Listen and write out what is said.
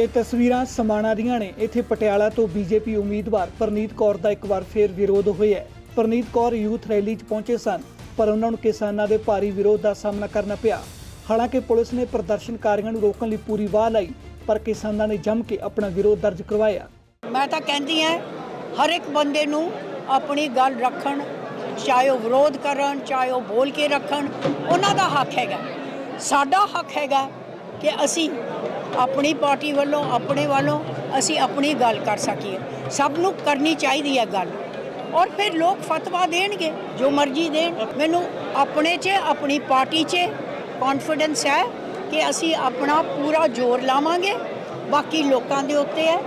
ਇਹ ਤਸਵੀਰਾਂ ਸਮਾਣਾ ਦੀਆਂ ਨੇ। ਇੱਥੇ ਪਟਿਆਲਾ ਤੋਂ ਬੀਜੇਪੀ ਉਮੀਦਵਾਰ ਪਰਨੀਤ ਕੌਰ ਦਾ ਇੱਕ ਵਾਰ ਫੇਰ ਵਿਰੋਧ ਹੋਇਆ ਹੈ। ਪ੍ਰਨੀਤ ਕੌਰ ਯੂਥ ਰੈਲੀ 'ਚ ਪਹੁੰਚੇ ਸਨ, ਪਰ ਉਹਨਾਂ ਨੂੰ ਕਿਸਾਨਾਂ ਦੇ ਭਾਰੀ ਵਿਰੋਧ ਦਾ ਸਾਹਮਣਾ ਕਰਨਾ ਪਿਆ। ਹਾਲਾਂਕਿ ਪੁਲਿਸ ਨੇ ਪ੍ਰਦਰਸ਼ਨਕਾਰੀਆਂ ਨੂੰ ਰੋਕਣ ਲਈ ਪੂਰੀ ਵਾਹ ਲਾਈ, ਪਰ ਕਿਸਾਨਾਂ ਨੇ ਜੰਮ ਕੇ ਆਪਣਾ ਵਿਰੋਧ ਦਰਜ ਕਰਵਾਇਆ। ਮੈਂ ਤਾਂ ਕਹਿੰਦੀ ਹਾਂ, ਹਰ ਇੱਕ ਬੰਦੇ ਨੂੰ ਆਪਣੀ ਗੱਲ ਰੱਖਣ, ਚਾਹੇ ਉਹ ਵਿਰੋਧ ਕਰਨ, ਚਾਹੇ ਉਹ ਬੋਲ ਕੇ ਰੱਖਣ, ਉਹਨਾਂ ਦਾ ਹੱਕ ਹੈਗਾ। ਸਾਡਾ ਹੱਕ ਹੈਗਾ ਕਿ ਅਸੀਂ ਆਪਣੀ ਪਾਰਟੀ ਵੱਲੋਂ, ਆਪਣੇ ਵੱਲੋਂ ਅਸੀਂ ਆਪਣੀ ਗੱਲ ਕਰ ਸਕੀਏ। ਸਭ ਨੂੰ ਕਰਨੀ ਚਾਹੀਦੀ ਹੈ ਗੱਲ। ਔਰ ਫਿਰ ਲੋਕ ਫਤਵਾ ਦੇਣਗੇ, ਜੋ ਮਰਜ਼ੀ ਦੇਣ। ਮੈਨੂੰ ਆਪਣੇ 'ਚ, ਆਪਣੀ ਪਾਰਟੀ 'ਚ ਕੌਨਫੀਡੈਂਸ ਹੈ ਕਿ ਅਸੀਂ ਆਪਣਾ ਪੂਰਾ ਜ਼ੋਰ ਲਾਵਾਂਗੇ। ਬਾਕੀ ਲੋਕਾਂ ਦੇ ਉੱਤੇ ਹੈ।